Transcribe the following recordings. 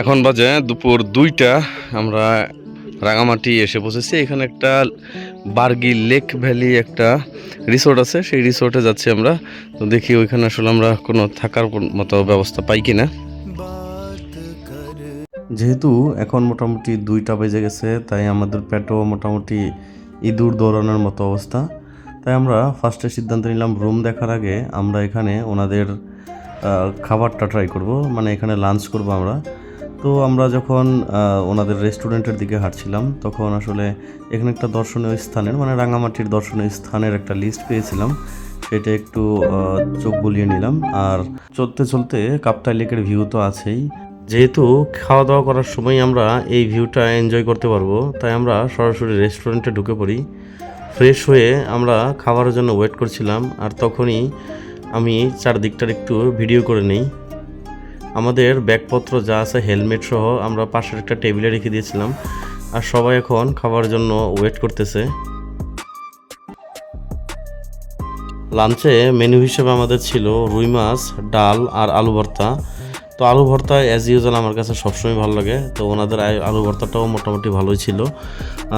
এখন বাজে দুপুর দুইটা। আমরা রাঙামাটি এসে পৌঁছেছি। এখানে একটা বার্গি লেক ভ্যালি একটা রিসোর্ট আছে। সেই রিসোর্টে যাচ্ছি আমরা। তো দেখি ওইখানে আসলে আমরা কোনো থাকার মতো ব্যবস্থা পাই কিনা। যেহেতু এখন মোটামুটি দুইটা বেজে গেছে, তাই আমাদের পেটও মোটামুটি ইঁদুর দৌড়ানোর মতো অবস্থা। তাই আমরা ফার্স্টে সিদ্ধান্ত নিলাম রুম দেখার আগে আমরা এখানে ওনাদের খাবারটা ট্রাই করব। মানে এখানে লাঞ্চ করব আমরা। তো আমরা যখন ওনাদের রেস্টুরেন্টের দিকে হাঁটছিলাম, তখন আসলে এখানে একটা দর্শনীয় স্থানের মানে রাঙামাটির দর্শনীয় স্থানের একটা লিস্ট পেয়েছিলাম। সেটা একটু চোখ বুলিয়ে নিলাম। আর চলতে চলতে কাপ্তাই লেকের ভিউ তো আছেই। যেহেতু খাওয়া দাওয়া করার সময় আমরা এই ভিউটা এনজয় করতে পারব, তাই আমরা সরাসরি রেস্টুরেন্টে ঢুকে পড়ি। ফ্রেশ হয়ে আমরা খাবারের জন্য ওয়েট করছিলাম, আর তখনই আমি চারদিকটার একটু ভিডিও করে নেই। আমাদের ব্যাগপত্র যা আছে হেলমেট সহ আমরা পাশের একটা টেবিলে রেখে দিয়েছিলাম। আর সবাই এখন খাবার জন্য ওয়েট করতেছে। লাঞ্চে মেনু হিসেবে আমাদের ছিল রুই মাছ, ডাল আর আলু ভর্তা। তো আলু ভর্তা অ্যাজ ইউজুয়াল আমার কাছে সবসময় ভালো লাগে। তো ওনাদের আলু ভর্তাটাও মোটামুটি ভালোই ছিল।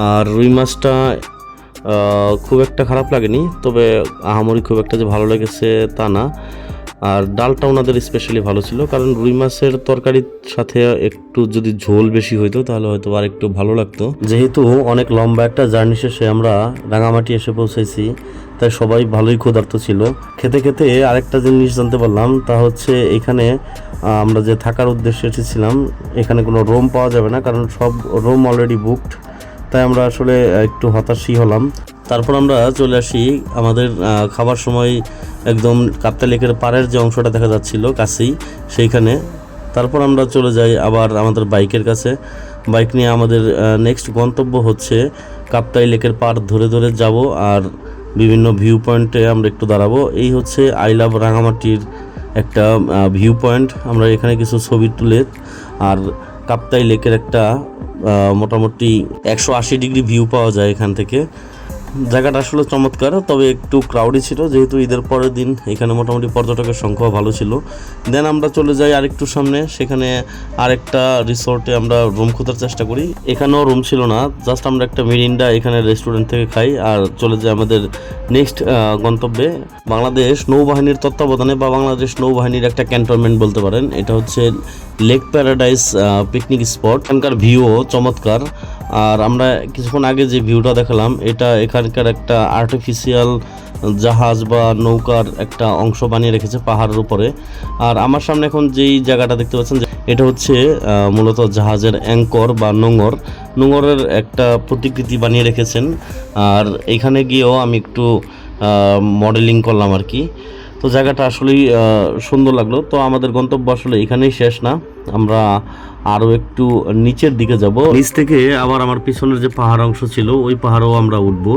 আর রুই মাছটা খুব একটা খারাপ লাগেনি, তবে আহামরি খুব একটা যে ভালো লেগেছে তা না। আর ডালটা ওনাদের স্পেশালি ভালো ছিল, কারণ রুই মাছের তরকারির সাথে একটু যদি ঝোল বেশি হইতো, তাহলে হয়তো আর একটু ভালো লাগতো। যেহেতু অনেক লম্বা একটা জার্নি শেষে আমরা রাঙামাটি এসে পৌঁছেছি তাই সবাই ভালোই ক্ষুধার্ত ছিল। খেতে খেতে আরেকটা জিনিস জানতে পারলাম, তা হচ্ছে এখানে আমরা যে থাকার উদ্দেশ্যে এসেছিলাম এখানে কোনো রুম পাওয়া যাবে না, কারণ সব রুম অলরেডি বুকড তাই আমরা আসলে একটু হতাশই হলাম। তারপর আমরা চলে আসি আমাদের খাবার সময় একদম কাপ্তা লেকের পাড়ের যে অংশটা দেখা যাচ্ছিল কাছেই, সেইখানে। তারপর আমরা চলে যাই আবার আমাদের বাইকের কাছে। বাইক নিয়ে আমাদের নেক্সট গন্তব্য হচ্ছে কাপ্তাই লেকের পাড় ধরে ধরে যাব আর বিভিন্ন ভিউ পয়েন্টে আমরা একটু দাঁড়াবো। এই হচ্ছে আই লাভ রাঙামাটির একটা ভিউ পয়েন্ট আমরা এখানে কিছু ছবি তুলে আর কাপ্তাই লেকের একটা মোটামুটি একশো আশি ডিগ্রি ভিউ পাওয়া যায় এখান থেকে। জায়গাটা আসলে চমৎকার, তবে একটু ক্রাউডি ছিল, যেহেতু ঈদের পরের দিন এখানে মোটামুটি পর্যটকের সংখ্যা ভালো ছিল। দেন আমরা চলে যাই আরেকটু সামনে, সেখানে আরেকটা রিসোর্টে আমরা রুম খোঁজার চেষ্টা করি। এখানেও রুম ছিল না জাস্ট আমরা একটা মিরিন্ডা এখানে রেস্টুরেন্ট থেকে খাই, আর চলে যাই আমাদের নেক্সট গন্তব্যে। বাংলাদেশ নৌবাহিনীর তত্ত্বাবধানে বা বাংলাদেশ নৌবাহিনীর একটা ক্যান্টনমেন্ট বলতে পারেন। এটা হচ্ছে লেক প্যারাডাইস পিকনিক স্পট এখানকার ভিউও চমৎকার। আর আমরা কিছুক্ষণ আগে যে ভিউটা দেখালাম, এটা এখানকার একটা আর্টিফিশিয়াল জাহাজ বা নৌকার একটা অংশ বানিয়ে রেখেছে পাহাড়ের উপরে। আর আমার সামনে এখন যেই জায়গাটা দেখতে পাচ্ছেন এটা হচ্ছে মূলত জাহাজের অ্যাঙ্কর বা নোঙর। নোঙরের একটা প্রতিকৃতি বানিয়ে রেখেছেন। আর এখানে গিয়েও আমি একটু মডেলিং করলাম আর কি। তো জায়গাটা আসলেই সুন্দর লাগল। তো আমাদের গন্তব্য আসলে এখানেই শেষ না। আমরা আরও একটু নিচের দিকে যাব। নিচ থেকে আবার আমার পিছনের যে পাহাড় অংশ ছিল ওই পাহাড়েও আমরা উঠবো।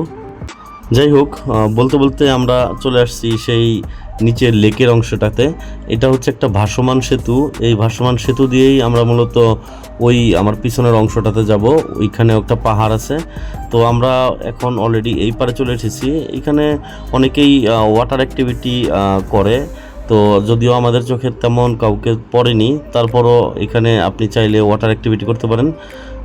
যাই হোক বলতে বলতে আমরা চলে আসছি সেই নিচের লেকের অংশটাতে। এটা হচ্ছে একটা ভাসমান সেতু। এই ভাসমান সেতু দিয়েই আমরা মূলত ওই আমার পিছনের অংশটাতে যাব। ওইখানে একটা পাহাড় আছে। তো আমরা এখন অলরেডি এই পারে চলে এসেছি। এখানে অনেকেই ওয়াটার অ্যাক্টিভিটি করে। তো যদিও আমাদের চোখে তেমন কাউকে পড়েনি, তারপরও এখানে আপনি চাইলে ওয়াটার অ্যাক্টিভিটি করতে পারেন।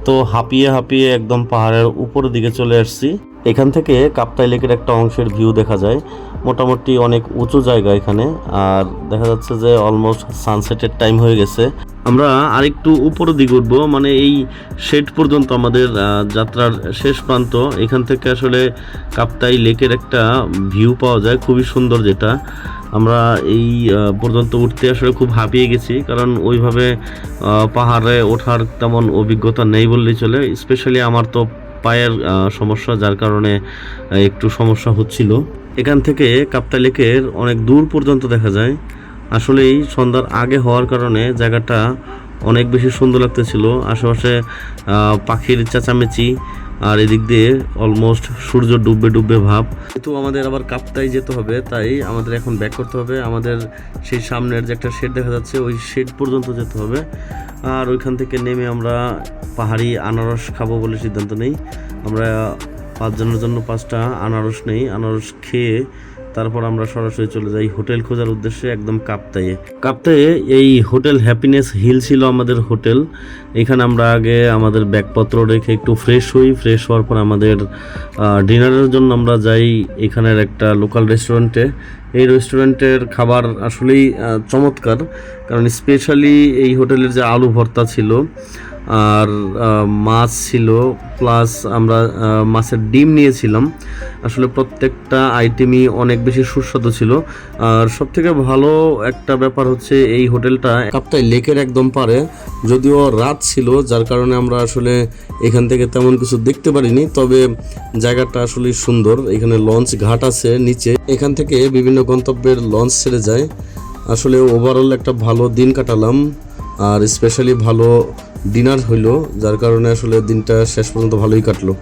তো হাঁপিয়ে হাঁপিয়ে একদম পাহাড়ের উপরের দিকে চলে আসছি। এখান থেকে কাপ্তাই লেকের একটা অংশের ভিউ দেখা যায়। মোটামুটি অনেক উঁচু জায়গা এখানে, আর দেখা যাচ্ছে যে অলমোস্ট সানসেটের টাইম হয়ে গেছে। আমরা আরেকটু উপরের দিকে উঠবো মানে এই শেড পর্যন্ত আমাদের যাত্রার শেষ প্রান্ত। এখান থেকে আসলে কাপ্তাই লেকের একটা ভিউ পাওয়া যায়, খুবই সুন্দর যেটা। আমরা এই পর্যন্ত উঠতে আসলে খুব হাঁপিয়ে গেছি, কারণ ওইভাবে পাহাড়ে ওঠার তেমন অভিজ্ঞতা নেই বললেই চলে, স্পেশালি আমার তো পায়ের সমস্যা, যার কারণে একটু সমস্যা হচ্ছিল। এখান থেকে কাপ্তা লেকের অনেক দূর পর্যন্ত দেখা যায়। আসলেই সন্ধ্যার আগে হওয়ার কারণে জায়গাটা অনেক বেশি সুন্দর লাগতেছিল। আশেপাশে পাখির চেঁচামেচি আর এদিক দিয়ে অলমোস্ট সূর্য ডুববে ডুববে ভাব। কিন্তু আমাদের আবার কাপ্তায় যেতে হবে, তাই আমাদের এখন ব্যাক করতে হবে। আমাদের সেই সামনের যে একটা শেড দেখা যাচ্ছে, ওই শেড পর্যন্ত যেতে হবে। আর ওইখান থেকে নেমে আমরা পাহাড়ি আনারস খাব বলে সিদ্ধান্ত নেই। আমরা পাঁচজনের জন্য পাঁচটা আনারস নেই। আনারস খেয়ে তারপর আমরা সরাসরি চলে যাই হোটেল খোঁজার উদ্দেশ্যে, একদম কাপ্তাইয়ে। কাপ্তাইয়ে এই হোটেল হ্যাপিনেস হিল ছিল আমাদের হোটেল। এখানে আমরা আগে আমাদের ব্যাগপত্র রেখে একটু ফ্রেশ হই। ফ্রেশ হওয়ার পর আমাদের ডিনারের জন্য আমরা যাই এখানের একটা লোকাল রেস্টুরেন্টে। এই রেস্টুরেন্টের খাবার আসলেই চমৎকার। কারণ স্পেশালি এই হোটেলের যে আলু ভর্তা ছিল আর মাছ ছিল প্লাস আমরা মাছের ডিম নিয়েছিলাম। আসলে প্রত্যেকটা আইটেমই অনেক বেশি সুস্বাদু ছিল। আর সব থেকে ভালো একটা ব্যাপার হচ্ছে এই হোটেলটা কাপ্তাই লেকের একদম পারে যদিও রাত ছিল, যার কারণে আমরা আসলে এখান থেকে তেমন কিছু দেখতে পারিনি। তবে জায়গাটা আসলে সুন্দর। এখানে লঞ্চ ঘাট আছে নিচে। এখান থেকে বিভিন্ন গন্তব্যের লঞ্চ ছেড়ে যায়। আসলে ওভারঅল একটা ভালো দিন কাটালাম। আর স্পেশালি ভালো ডিনার হইল যার কারণে আসলে দিনটা শেষ পর্যন্ত ভালোই কাটলো।